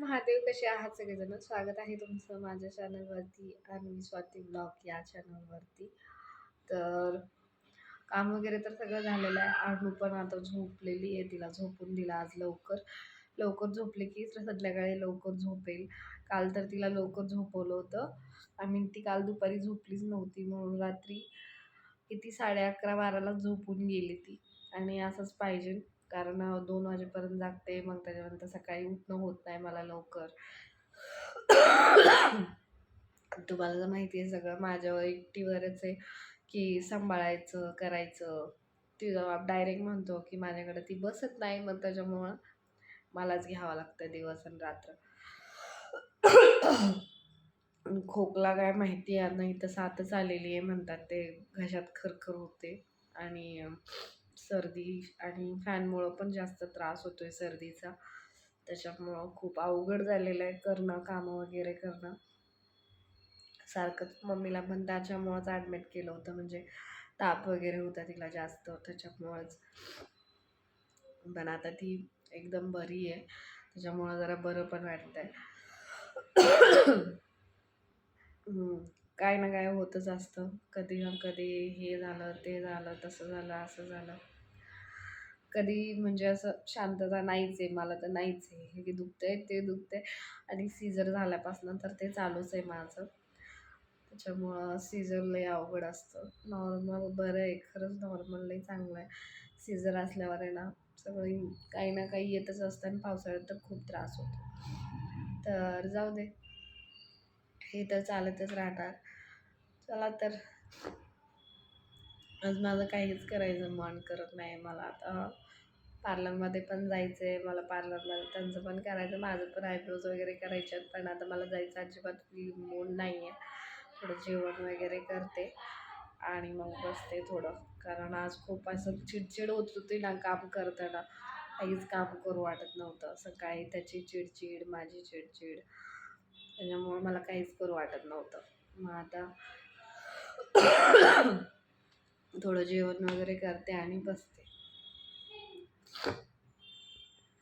महादेव कसे आहात सगळेजण? स्वागत आहे तुमचं माझ्या चॅनलवरती आणि स्वाती ब्लॉग या चॅनलवरती तर काम वगैरे तर सगळं झालेलं आहे. आणू पण आता झोपलेली आहे. तिला झोपून दिला आज लवकर. लवकर झोपले की संध्याकाळी लवकर झोपेल. काल तर तिला लवकर झोपवलं होतं. आम्ही ती काल दुपारी झोपलीच नव्हती. म्हणून रात्री किती साडे अकरा बाराला झोपून गेली ती. आणि असंच पाहिजे. कारण दोन वाजेपर्यंत जागते मग त्याच्यानंतर सकाळी उठणं होत नाही मला लवकर. तुम्हाला तर माहिती आहे सगळं माझ्यावर एकटीवरच आहे की सांभाळायचं करायचं. ती जबाब डायरेक्ट म्हणतो की माझ्याकडे ती बसत नाही मग त्याच्यामुळं मलाच घ्यावं लागतं दिवस आणि रात्र. खोकला काय माहिती आहे नाही तर सातच आलेली आहे म्हणतात ते घशात खरखर होते. आणि सर्दी आणि फॅनमुळं पण जास्त त्रास होतो आहे सर्दीचा. त्याच्यामुळं खूप अवघड झालेलं आहे करणं कामं वगैरे करणं. सारखंच मम्मीला पण त्याच्यामुळंच ॲडमिट केलं होतं म्हणजे ताप वगैरे होता तिला जास्त त्याच्यामुळंच. पण आता ती एकदम बरी आहे त्याच्यामुळं जरा बरं पण वाटतं आहे काय ना काय होतच असतं. कधी ना कधी हे झालं ते झालं तसं झालं असं झालं. कधी म्हणजे असं शांतता नाहीच आहे मला तर नाहीच आहे. हे दुखतंय ते दुखतंय. आणि सीझर झाल्यापासून तर ते चालूच आहे माझं. त्याच्यामुळं सीझर लई अवघड असतं. नॉर्मल बरं आहे खरंच नॉर्मल लई चांगलं आहे. सीझर असल्यावर आहे ना सगळी काही ना काही येतच असतं आणि पावसाळ्यात तर खूप त्रास होतो. तर जाऊ दे. हे तर चालतच राहणार चला तर. आज माझं काहीच करायचं मन करत नाही. मला आता पार्लरमध्ये पण जायचं आहे मला पार्लरमध्ये त्यांचं पण करायचं. माझं पण आयब्रोज वगैरे करायचे आहेत पण आता मला जायचं अजिबात मूड नाही आहे थोडं जेवण वगैरे करते आणि मग बसते थोडं. कारण आज खूप असं चिडचिड होत होती ना काम करताना. काहीच काम करू वाटत नव्हतं. सकाळी त्याची चिडचिड माझी चिडचिड. त्याच्यामुळं मला काहीच करू वाटत नव्हतं. मग आता थोडं जेवण वगैरे करते आणि बसते.